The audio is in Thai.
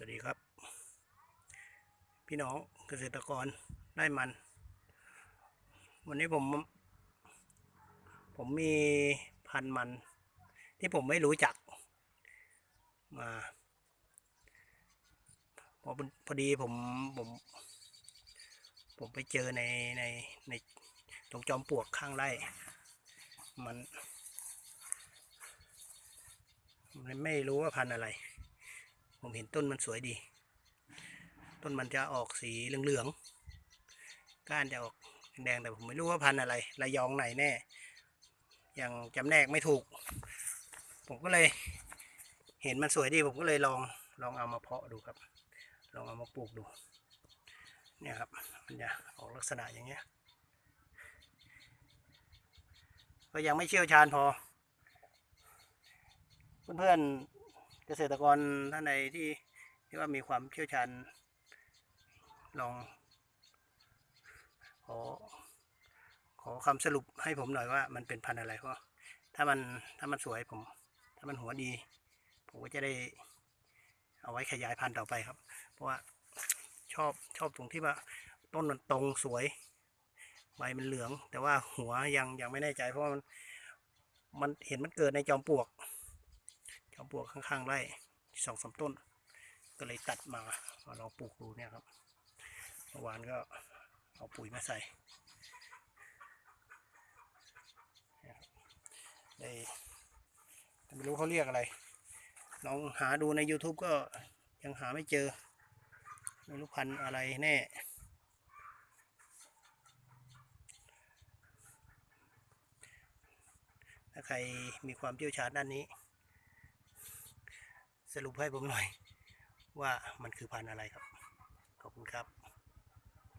สวัสดีครับ พี่น้องเกษตรกรได้มัน วันนี้ผม ผมมีพันธุ์มัน ที่ผมไม่รู้จักมาพอพอดีผมผม ผมไปเจอในในในตรงจอมปลวกข้างไร่ มันมันไม่รู้ว่าพันธุ์อะไร ผมเห็นต้นมันสวยดี ต้นมันจะออกสีเหลืองๆ ก้านจะออกแดงแต่ผมไม่รู้ว่าพันธุ์อะไร ระยองไหนแน่ ยังจำแนกไม่ถูก ผมก็เลย เห็นมันสวยดี ผมก็เลยลองลองเอามาเพาะดูครับ ลองเอามาปลูกดู เนี่ยครับ มันจะออกลักษณะอย่างเงี้ย ก็ยังไม่เชี่ยวชาญพอ เพื่อนๆ เกษตรกรท่านใดที่ที่ว่ามีความเชี่ยวชาญลองขอขอคำสรุปให้ผมหน่อยว่ามันเป็นพันธุ์อะไรเพราะถ้ามันถ้ามันสวยผม ถ้ามันหัวดี ผมก็จะได้เอาไว้ขยายพันธุ์ต่อไปครับ เพราะว่าชอบชอบตรงที่ว่าต้นมันตรงสวย ใบมันเหลือง แต่ว่าหัวยังยังไม่แน่ใจเพราะมันมันเห็นมันเกิดในจอมปลวก จอมปลวกข้างๆไร่สองสามต้น ก็เลยตัดมามาลองปลูกดูเนี่ยครับเมื่อวานก็เอาปุ๋ยมาใส่เนี่ยครับได้ไม่รู้เขาเรียกอะไร ลองหาดูใน YouTube ก็ยังหาไม่เจอ ไม่รู้พันธุ์อะไรแน่ ถ้าใครมีความเชี่ยวชาญด้านนี้ สรุปให้ผมหน่อย ว่ามันคือพันธุ์อะไรครับ ขอบคุณครับ